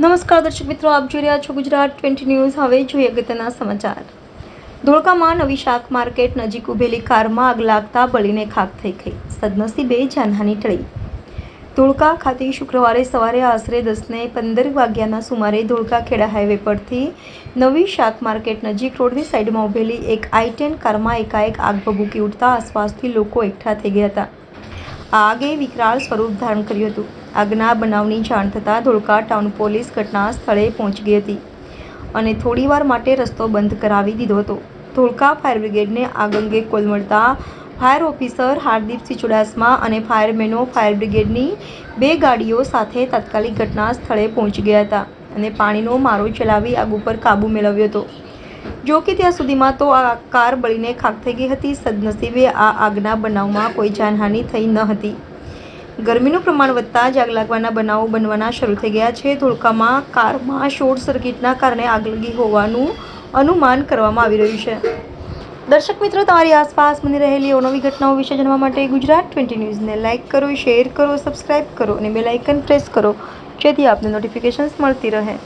નમસ્કાર દર્શક મિત્રો, આપ જોઈ રહ્યા છો ગુજરાત ટ્વેન્ટી ન્યૂઝ. હવે જોઈએ અગત્યના સમાચાર. ધોળકામાં નવી શાક માર્કેટ નજીક ઉભેલી કારમાં આગ લાગતા બળીને ખાક થઈ ગઈ. સદનસીબે જાનહાની ટળી. ધોળકા ખાતે શુક્રવારે સવારે આશરે દસને પંદર વાગ્યાના સુમારે ધોળકા ખેડા હાઈવે પરથી નવી શાક માર્કેટ નજીક રોડની સાઈડમાં ઉભેલી એક આઈ ટેન કારમાં એકાએક આગ ભભૂકી ઉઠતા આસપાસથી લોકો એકઠા થઈ ગયા હતા. આગે વિકરાળ સ્વરૂપ ધારણ કર્યું હતું. આગના બનાવની જાણ થતાં ધોળકા ટાઉન પોલીસ ઘટના સ્થળે પહોંચી ગઈ હતી અને થોડીવાર માટે રસ્તો બંધ કરાવી દીધો હતો. ધોળકા ફાયર બ્રિગેડને આગ અંગે કોલ મળતા ફાયર ઓફિસર હાર્દિપસિંહ ચુડાસમા અને ફાયરમેનો ફાયર બ્રિગેડની બે ગાડીઓ સાથે તાત્કાલિક ઘટના સ્થળે પહોંચી ગયા હતા અને પાણીનો મારો ચલાવી આગ ઉપર કાબૂ મેળવ્યો હતો. જો કે ત્યાં સુધીમાં તો આ કાર બળીને ખાક થઈ ગઈ હતી. સદનસીબે આ આગના બનાવમાં કોઈ જાનહાનિ થઈ ન હતી. ગરમીનું પ્રમાણ વધતા જ આગ લાગવાના બનાવો બનવાના શરૂ થઈ ગયા છે. ધોળકામાં કારમાં શોર્ટ સર્કિટના કારણે આગ લાગી હોવાનું અનુમાન કરવામાં આવી રહ્યું છે. દર્શક મિત્રો, તમારી આસપાસ બની રહેલી અવનવી ઘટનાઓ વિશે જાણવા માટે ગુજરાત ટ્વેન્ટી ન્યૂઝને લાઇક કરો, શેર કરો, સબસ્ક્રાઇબ કરો અને બેલ આઇકન પ્રેસ કરો. જેથી આપને નોટિફિકેશન્સ મળતી રહે.